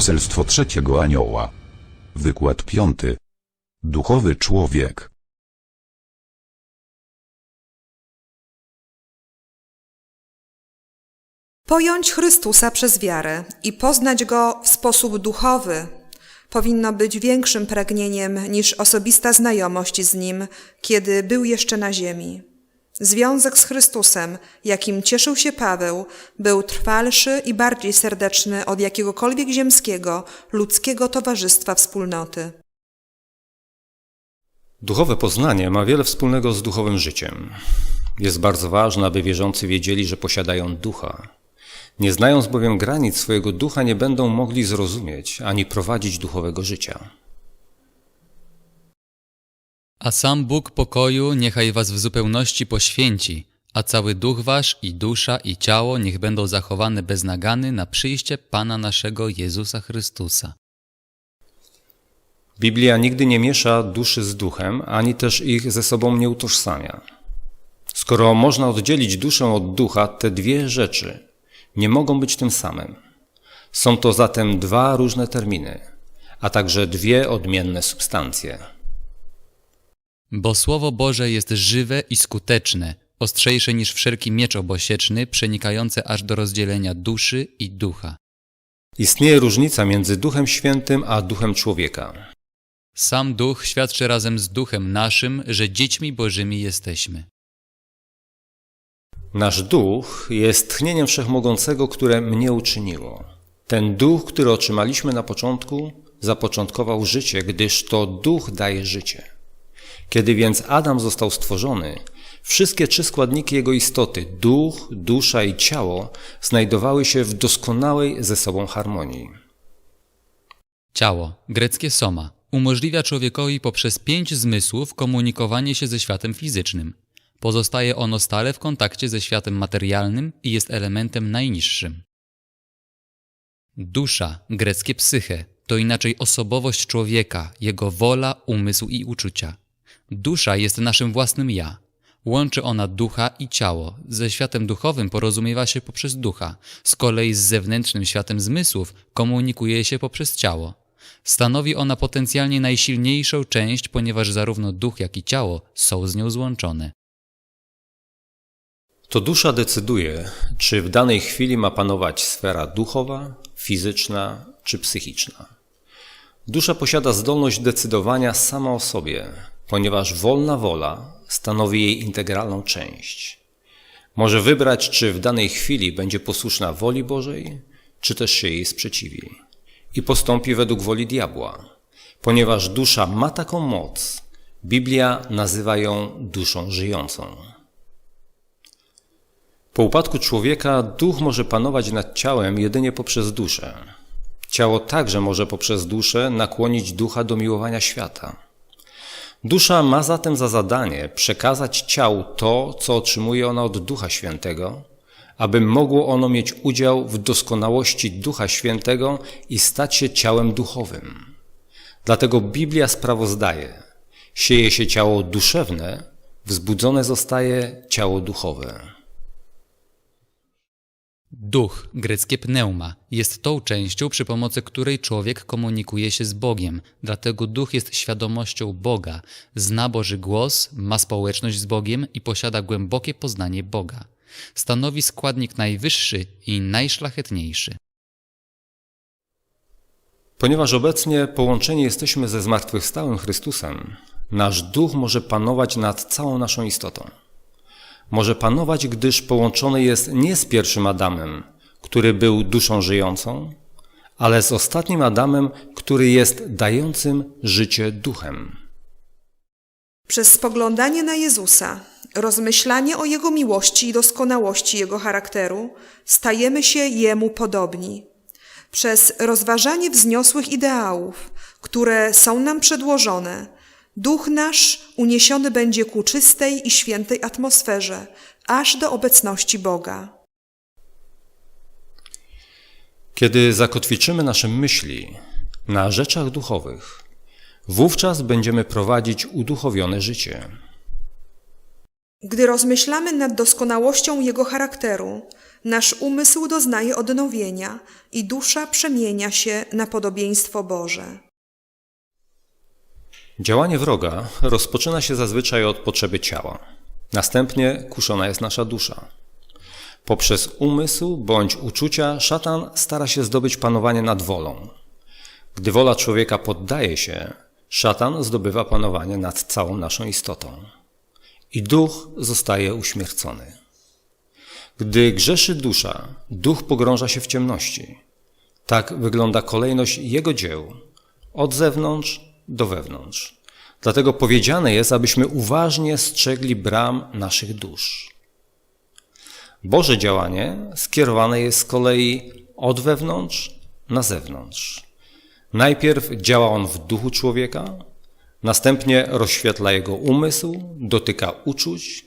Poselstwo trzeciego anioła. Wykład piąty. Duchowy człowiek. Pojąć Chrystusa przez wiarę i poznać Go w sposób duchowy powinno być większym pragnieniem niż osobista znajomość z Nim, kiedy był jeszcze na ziemi. Związek z Chrystusem, jakim cieszył się Paweł, był trwalszy i bardziej serdeczny od jakiegokolwiek ziemskiego, ludzkiego towarzystwa wspólnoty. Duchowe poznanie ma wiele wspólnego z duchowym życiem. Jest bardzo ważne, aby wierzący wiedzieli, że posiadają ducha. Nie znając bowiem granic swojego ducha, nie będą mogli zrozumieć ani prowadzić duchowego życia. A sam Bóg pokoju niechaj was w zupełności poświęci, a cały duch wasz i dusza i ciało niech będą zachowane bez nagany na przyjście Pana naszego Jezusa Chrystusa. Biblia nigdy nie miesza duszy z duchem, ani też ich ze sobą nie utożsamia. Skoro można oddzielić duszę od ducha, te dwie rzeczy nie mogą być tym samym. Są to zatem dwa różne terminy, a także dwie odmienne substancje. Bo Słowo Boże jest żywe i skuteczne, ostrzejsze niż wszelki miecz obosieczny, przenikające aż do rozdzielenia duszy i ducha. Istnieje różnica między Duchem Świętym a Duchem człowieka. Sam Duch świadczy razem z Duchem naszym, że dziećmi Bożymi jesteśmy. Nasz duch jest tchnieniem wszechmogącego, które mnie uczyniło. Ten duch, który otrzymaliśmy na początku, zapoczątkował życie, gdyż to duch daje życie. Kiedy więc Adam został stworzony, wszystkie trzy składniki jego istoty duch, dusza i ciało znajdowały się w doskonałej ze sobą harmonii. Ciało, greckie soma, umożliwia człowiekowi poprzez pięć zmysłów komunikowanie się ze światem fizycznym. Pozostaje ono stale w kontakcie ze światem materialnym i jest elementem najniższym. Dusza, greckie psyche, to inaczej osobowość człowieka, jego wola, umysł i uczucia. Dusza jest naszym własnym ja. Łączy ona ducha i ciało. Ze światem duchowym porozumiewa się poprzez ducha, z kolei z zewnętrznym światem zmysłów komunikuje się poprzez ciało. Stanowi ona potencjalnie najsilniejszą część, ponieważ zarówno duch, jak i ciało są z nią złączone. To dusza decyduje, czy w danej chwili ma panować sfera duchowa, fizyczna czy psychiczna. Dusza posiada zdolność decydowania sama o sobie, ponieważ wolna wola stanowi jej integralną część. Może wybrać, czy w danej chwili będzie posłuszna woli Bożej, czy też się jej sprzeciwi. I postąpi według woli diabła. Ponieważ dusza ma taką moc, Biblia nazywa ją duszą żyjącą. Po upadku człowieka duch może panować nad ciałem jedynie poprzez duszę. Ciało także może poprzez duszę nakłonić ducha do miłowania świata. Dusza ma zatem za zadanie przekazać ciału to, co otrzymuje ona od Ducha Świętego, aby mogło ono mieć udział w doskonałości Ducha Świętego i stać się ciałem duchowym. Dlatego Biblia sprawozdaje: sieje się ciało duszewne, wzbudzone zostaje ciało duchowe. Duch, greckie pneuma, jest tą częścią, przy pomocy której człowiek komunikuje się z Bogiem. Dlatego duch jest świadomością Boga, zna Boży głos, ma społeczność z Bogiem i posiada głębokie poznanie Boga. Stanowi składnik najwyższy i najszlachetniejszy. Ponieważ obecnie połączeni jesteśmy ze zmartwychwstałym Chrystusem, nasz duch może panować nad całą naszą istotą. Może panować, gdyż połączony jest nie z pierwszym Adamem, który był duszą żyjącą, ale z ostatnim Adamem, który jest dającym życie duchem. Przez spoglądanie na Jezusa, rozmyślanie o Jego miłości i doskonałości Jego charakteru, stajemy się Jemu podobni. Przez rozważanie wzniosłych ideałów, które są nam przedłożone, duch nasz uniesiony będzie ku czystej i świętej atmosferze, aż do obecności Boga. Kiedy zakotwiczymy nasze myśli na rzeczach duchowych, wówczas będziemy prowadzić uduchowione życie. Gdy rozmyślamy nad doskonałością Jego charakteru, nasz umysł doznaje odnowienia i dusza przemienia się na podobieństwo Boże. Działanie wroga rozpoczyna się zazwyczaj od potrzeby ciała. Następnie kuszona jest nasza dusza. Poprzez umysł bądź uczucia szatan stara się zdobyć panowanie nad wolą. Gdy wola człowieka poddaje się, szatan zdobywa panowanie nad całą naszą istotą. I duch zostaje uśmiercony. Gdy grzeszy dusza, duch pogrąża się w ciemności. Tak wygląda kolejność jego dzieł, od zewnątrz do wewnątrz. Dlatego powiedziane jest, abyśmy uważnie strzegli bram naszych dusz. Boże działanie skierowane jest z kolei od wewnątrz na zewnątrz. Najpierw działa on w duchu człowieka, następnie rozświetla jego umysł, dotyka uczuć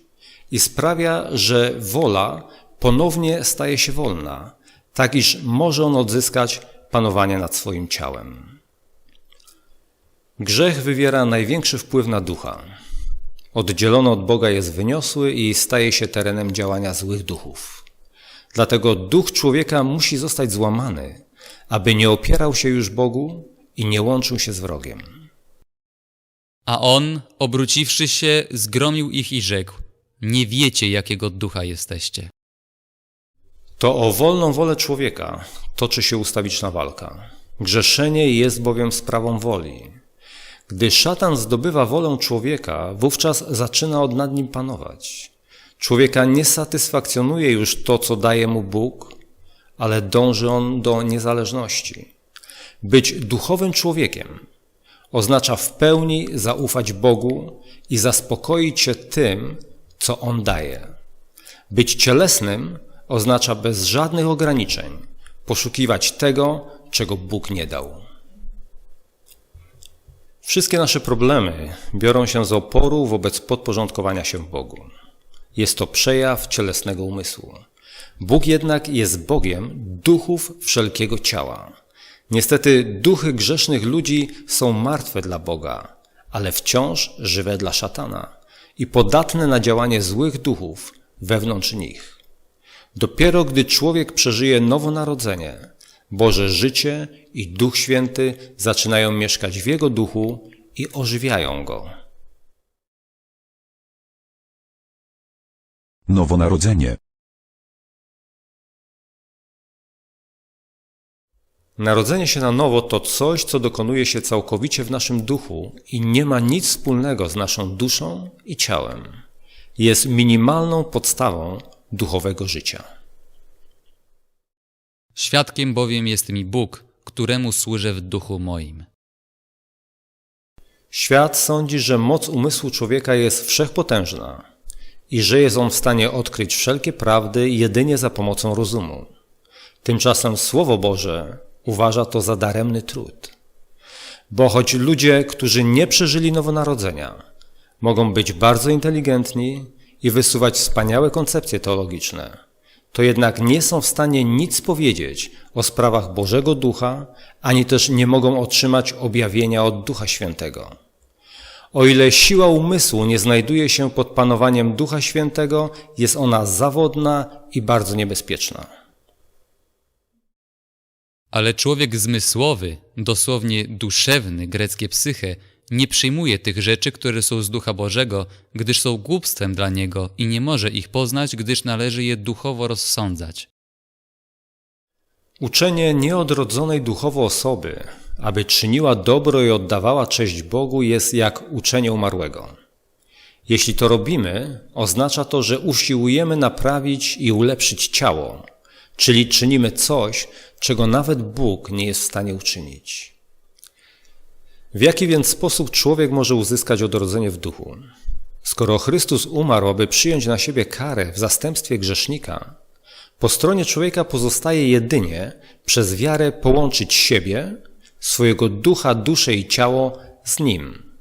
i sprawia, że wola ponownie staje się wolna, tak iż może on odzyskać panowanie nad swoim ciałem. Grzech wywiera największy wpływ na ducha. Oddzielony od Boga jest wyniosły i staje się terenem działania złych duchów. Dlatego duch człowieka musi zostać złamany, aby nie opierał się już Bogu i nie łączył się z wrogiem. A on, obróciwszy się, zgromił ich i rzekł: Nie wiecie, jakiego ducha jesteście. To o wolną wolę człowieka toczy się ustawiczna walka. Grzeszenie jest bowiem sprawą woli. Gdy szatan zdobywa wolę człowieka, wówczas zaczyna od nad nim panować. Człowieka nie satysfakcjonuje już to, co daje mu Bóg, ale dąży on do niezależności. Być duchowym człowiekiem oznacza w pełni zaufać Bogu i zaspokoić się tym, co On daje. Być cielesnym oznacza bez żadnych ograniczeń poszukiwać tego, czego Bóg nie dał. Wszystkie nasze problemy biorą się z oporu wobec podporządkowania się Bogu. Jest to przejaw cielesnego umysłu. Bóg jednak jest Bogiem duchów wszelkiego ciała. Niestety duchy grzesznych ludzi są martwe dla Boga, ale wciąż żywe dla szatana i podatne na działanie złych duchów wewnątrz nich. Dopiero gdy człowiek przeżyje nowonarodzenie, Boże życie i Duch Święty zaczynają mieszkać w jego duchu i ożywiają go. Nowonarodzenie. Narodzenie się na nowo to coś, co dokonuje się całkowicie w naszym duchu i nie ma nic wspólnego z naszą duszą i ciałem. Jest minimalną podstawą duchowego życia. Świadkiem bowiem jest mi Bóg, któremu służę w duchu moim. Świat sądzi, że moc umysłu człowieka jest wszechpotężna i że jest on w stanie odkryć wszelkie prawdy jedynie za pomocą rozumu. Tymczasem Słowo Boże uważa to za daremny trud. Bo choć ludzie, którzy nie przeżyli nowonarodzenia, mogą być bardzo inteligentni i wysuwać wspaniałe koncepcje teologiczne, to jednak nie są w stanie nic powiedzieć o sprawach Bożego Ducha, ani też nie mogą otrzymać objawienia od Ducha Świętego. O ile siła umysłu nie znajduje się pod panowaniem Ducha Świętego, jest ona zawodna i bardzo niebezpieczna. Ale człowiek zmysłowy, dosłownie duszewny, greckie psyche, nie przyjmuje tych rzeczy, które są z Ducha Bożego, gdyż są głupstwem dla niego i nie może ich poznać, gdyż należy je duchowo rozsądzać. Uczenie nieodrodzonej duchowo osoby, aby czyniła dobro i oddawała cześć Bogu, jest jak uczenie umarłego. Jeśli to robimy, oznacza to, że usiłujemy naprawić i ulepszyć ciało, czyli czynimy coś, czego nawet Bóg nie jest w stanie uczynić. W jaki więc sposób człowiek może uzyskać odrodzenie w duchu? Skoro Chrystus umarł, aby przyjąć na siebie karę w zastępstwie grzesznika, po stronie człowieka pozostaje jedynie przez wiarę połączyć siebie, swojego ducha, duszę i ciało z Nim.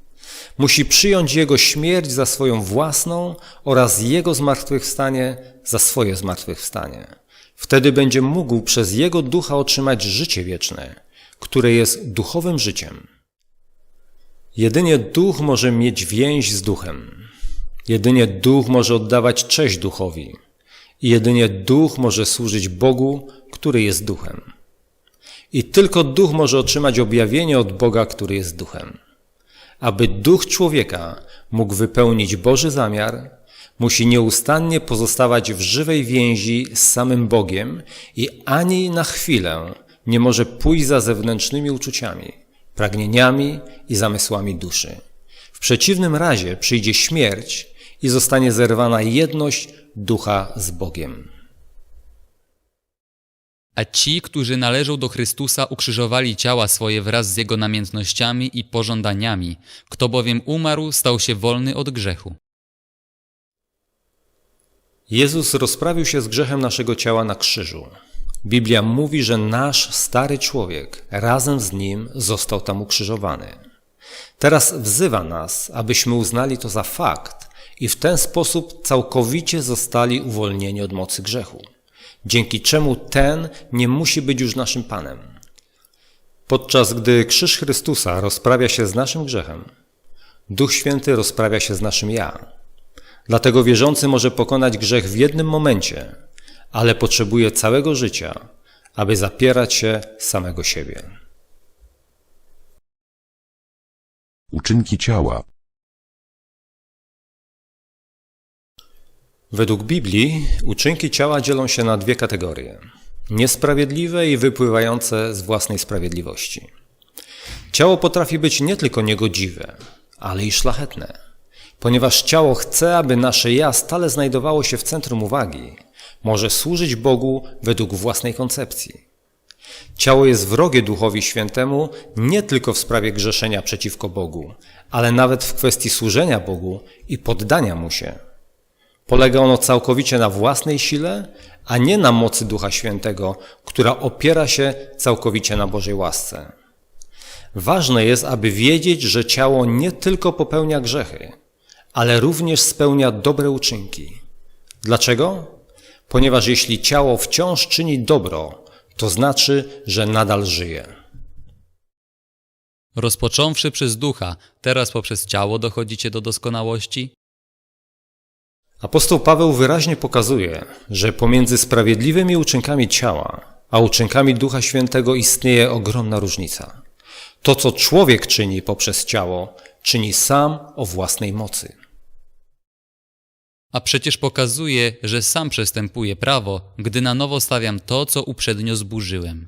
Musi przyjąć Jego śmierć za swoją własną oraz Jego zmartwychwstanie za swoje zmartwychwstanie. Wtedy będzie mógł przez Jego ducha otrzymać życie wieczne, które jest duchowym życiem. Jedynie duch może mieć więź z duchem. Jedynie duch może oddawać cześć duchowi. I jedynie duch może służyć Bogu, który jest duchem. I tylko duch może otrzymać objawienie od Boga, który jest duchem. Aby duch człowieka mógł wypełnić Boży zamiar, musi nieustannie pozostawać w żywej więzi z samym Bogiem i ani na chwilę nie może pójść za zewnętrznymi uczuciami, pragnieniami i zamysłami duszy. W przeciwnym razie przyjdzie śmierć i zostanie zerwana jedność ducha z Bogiem. A ci, którzy należą do Chrystusa, ukrzyżowali ciała swoje wraz z Jego namiętnościami i pożądaniami. Kto bowiem umarł, stał się wolny od grzechu. Jezus rozprawił się z grzechem naszego ciała na krzyżu. Biblia mówi, że nasz stary człowiek razem z nim został tam ukrzyżowany. Teraz wzywa nas, abyśmy uznali to za fakt i w ten sposób całkowicie zostali uwolnieni od mocy grzechu, dzięki czemu ten nie musi być już naszym Panem. Podczas gdy krzyż Chrystusa rozprawia się z naszym grzechem, Duch Święty rozprawia się z naszym ja. Dlatego wierzący może pokonać grzech w jednym momencie, ale potrzebuje całego życia, aby zapierać się samego siebie. Uczynki ciała. Według Biblii uczynki ciała dzielą się na dwie kategorie: niesprawiedliwe i wypływające z własnej sprawiedliwości. Ciało potrafi być nie tylko niegodziwe, ale i szlachetne. Ponieważ ciało chce, aby nasze ja stale znajdowało się w centrum uwagi, może służyć Bogu według własnej koncepcji. Ciało jest wrogie Duchowi Świętemu nie tylko w sprawie grzeszenia przeciwko Bogu, ale nawet w kwestii służenia Bogu i poddania Mu się. Polega ono całkowicie na własnej sile, a nie na mocy Ducha Świętego, która opiera się całkowicie na Bożej łasce. Ważne jest, aby wiedzieć, że ciało nie tylko popełnia grzechy, ale również spełnia dobre uczynki. Dlaczego? Ponieważ jeśli ciało wciąż czyni dobro, to znaczy, że nadal żyje. Rozpocząwszy przez ducha, teraz poprzez ciało dochodzicie do doskonałości? Apostoł Paweł wyraźnie pokazuje, że pomiędzy sprawiedliwymi uczynkami ciała a uczynkami Ducha Świętego istnieje ogromna różnica. To, co człowiek czyni poprzez ciało, czyni sam o własnej mocy. A przecież pokazuje, że sam przestępuję prawo, gdy na nowo stawiam to, co uprzednio zburzyłem.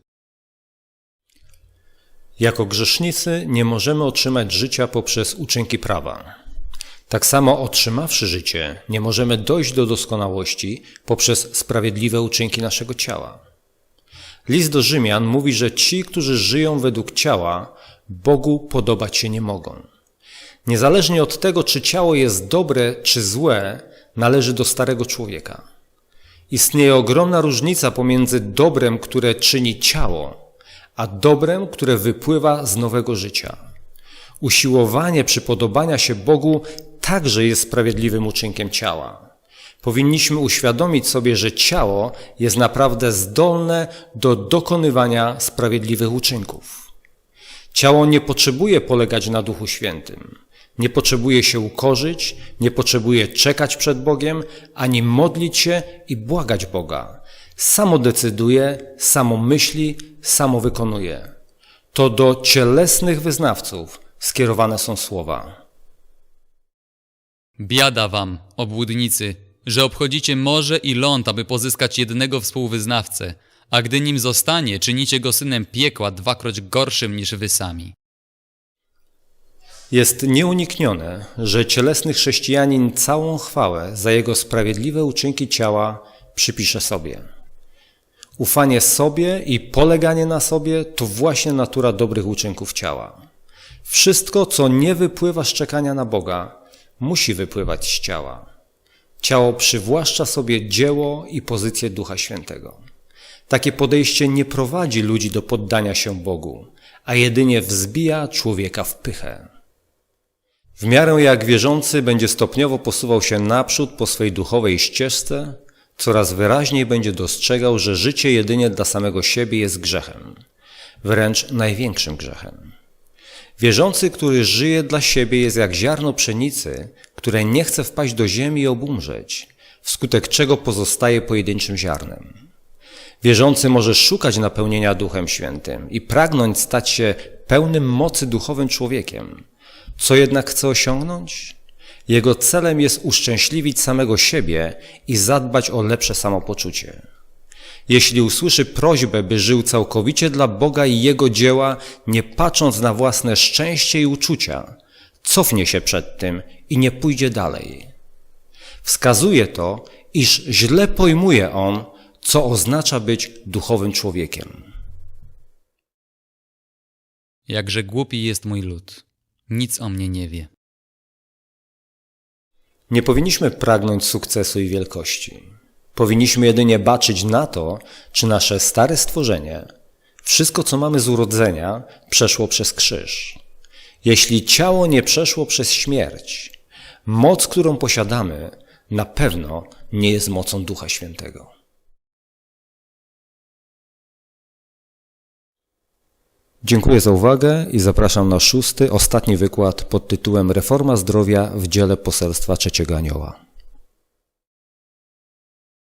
Jako grzesznicy nie możemy otrzymać życia poprzez uczynki prawa. Tak samo otrzymawszy życie, nie możemy dojść do doskonałości poprzez sprawiedliwe uczynki naszego ciała. List do Rzymian mówi, że ci, którzy żyją według ciała, Bogu podobać się nie mogą. Niezależnie od tego, czy ciało jest dobre czy złe, należy do starego człowieka. Istnieje ogromna różnica pomiędzy dobrem, które czyni ciało, a dobrem, które wypływa z nowego życia. Usiłowanie przypodobania się Bogu także jest sprawiedliwym uczynkiem ciała. Powinniśmy uświadomić sobie, że ciało jest naprawdę zdolne do dokonywania sprawiedliwych uczynków. Ciało nie potrzebuje polegać na Duchu Świętym. Nie potrzebuje się ukorzyć, nie potrzebuje czekać przed Bogiem, ani modlić się i błagać Boga. Samo decyduje, samo myśli, samo wykonuje. To do cielesnych wyznawców skierowane są słowa. Biada wam, obłudnicy, że obchodzicie morze i ląd, aby pozyskać jednego współwyznawcę, a gdy nim zostanie, czynicie go synem piekła dwakroć gorszym niż wy sami. Jest nieuniknione, że cielesny chrześcijanin całą chwałę za jego sprawiedliwe uczynki ciała przypisze sobie. Ufanie sobie i poleganie na sobie to właśnie natura dobrych uczynków ciała. Wszystko, co nie wypływa z czekania na Boga, musi wypływać z ciała. Ciało przywłaszcza sobie dzieło i pozycję Ducha Świętego. Takie podejście nie prowadzi ludzi do poddania się Bogu, a jedynie wzbija człowieka w pychę. W miarę jak wierzący będzie stopniowo posuwał się naprzód po swej duchowej ścieżce, coraz wyraźniej będzie dostrzegał, że życie jedynie dla samego siebie jest grzechem, wręcz największym grzechem. Wierzący, który żyje dla siebie, jest jak ziarno pszenicy, które nie chce wpaść do ziemi i obumrzeć, wskutek czego pozostaje pojedynczym ziarnem. Wierzący może szukać napełnienia Duchem Świętym i pragnąć stać się pełnym mocy duchowym człowiekiem. Co jednak chce osiągnąć? Jego celem jest uszczęśliwić samego siebie i zadbać o lepsze samopoczucie. Jeśli usłyszy prośbę, by żył całkowicie dla Boga i Jego dzieła, nie patrząc na własne szczęście i uczucia, cofnie się przed tym i nie pójdzie dalej. Wskazuje to, iż źle pojmuje on, co oznacza być duchowym człowiekiem. Jakże głupi jest mój lud. Nic o mnie nie wie. Nie powinniśmy pragnąć sukcesu i wielkości. Powinniśmy jedynie baczyć na to, czy nasze stare stworzenie, wszystko co mamy z urodzenia, przeszło przez krzyż. Jeśli ciało nie przeszło przez śmierć, moc, którą posiadamy, na pewno nie jest mocą Ducha Świętego. Dziękuję za uwagę i zapraszam na szósty, ostatni wykład pod tytułem Reforma zdrowia w dziele poselstwa Trzeciego Anioła.